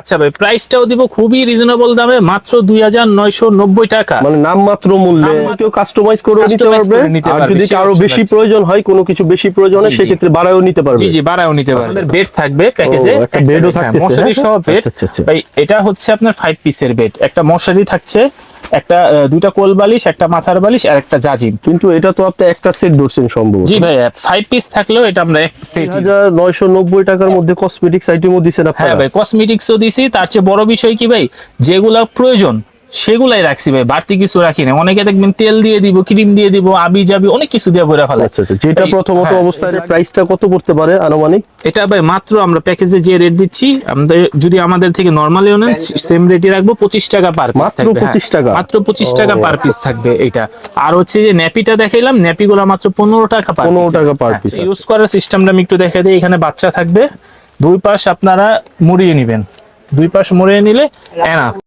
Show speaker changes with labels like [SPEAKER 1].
[SPEAKER 1] আচ্ছা ভাই প্রাইসটাও দিব খুবই রিজনেবল দামে মাত্র দুই হাজার নয়শো নব্বই টাকা।
[SPEAKER 2] মানে নাম মাত্র
[SPEAKER 1] মূল্যে
[SPEAKER 2] কেউ কাস্টমাইজ করে নিতে পারবে। আর যদি আরও
[SPEAKER 1] কারও
[SPEAKER 2] বেশি প্রয়োজন হয় কোনো কিছু বেশি প্রয়োজন হয়। সেক্ষেত্রে বাড়ায়ও নিতে পারবে।
[SPEAKER 1] জি জি বাড়ায়ও নিতে পারবে। বেড থাকবে প্যাকেজে
[SPEAKER 2] একটা বেডও থাকবে
[SPEAKER 1] মশারি? সহ বেড
[SPEAKER 2] আচ্ছা, আচ্ছা, আচ্ছা।
[SPEAKER 1] ভাই এটা হচ্ছে আপনার ফাইভ পিসের বেড একটা মশারি থাকছে একটা দুটা দুইটা কোল বালিশ একটা মাথার বালিশ আর একটা জাজিম।
[SPEAKER 2] কিন্তু এটা তো আপনি একটা সেট ধরছেন সম্ভব।
[SPEAKER 1] জি ভাই ফাইভ পিস থাকলেও এটা আমরা এক সেট
[SPEAKER 2] নয়শো নব্বই টাকার মধ্যে কসমেটিক্স আইটেমও দিচ্ছেন
[SPEAKER 1] হ্যাঁ ভাই কসমেটিক্সও দিছি। তার চেয়ে বড় বিষয় কি ভাই? যেগুলা প্রয়োজন সেগুলাই রাখছি ভাই বাড়তি কিছু রাখি না অনেকে দেখবেন তেল দিয়ে দিব ক্রিম দিয়ে দিব আবি যাবি অনেক কিছু দিয়ে বইরা ফেলে।
[SPEAKER 2] আচ্ছা আচ্ছা যেটা প্রথমত
[SPEAKER 1] হ্যাঁ,
[SPEAKER 2] অবস্থায় প্রাইসটা কত পড়তে পারে আনুমানিক?
[SPEAKER 1] এটা ভাই মাত্র আমরা প্যাকেজে যে রেট দিচ্ছি আমাদের যদি আমাদের থেকে নরমালি নেন সেম রেটই রাখব পঁচিশ টাকা পার পিস
[SPEAKER 2] মাত্র
[SPEAKER 1] থাকবে
[SPEAKER 2] 25 টাকা?
[SPEAKER 1] মাত্র পঁচিশ টাকা পার পিস থাকবে এটা। আর হচ্ছে যে ন্যাপিটা দেখাইলাম ন্যাপি গুলো মাত্র পনেরো টাকা পার
[SPEAKER 2] 15 টাকা per piece,
[SPEAKER 1] ইউজ করার সিস্টেমটা আমি একটু দেখে দিই এখানে বাচ্চা থাকবে দুই পাশ আপনারা মুড়িয়ে নিবেন। দুই পাশ মুড়িয়ে নিলে এনাফ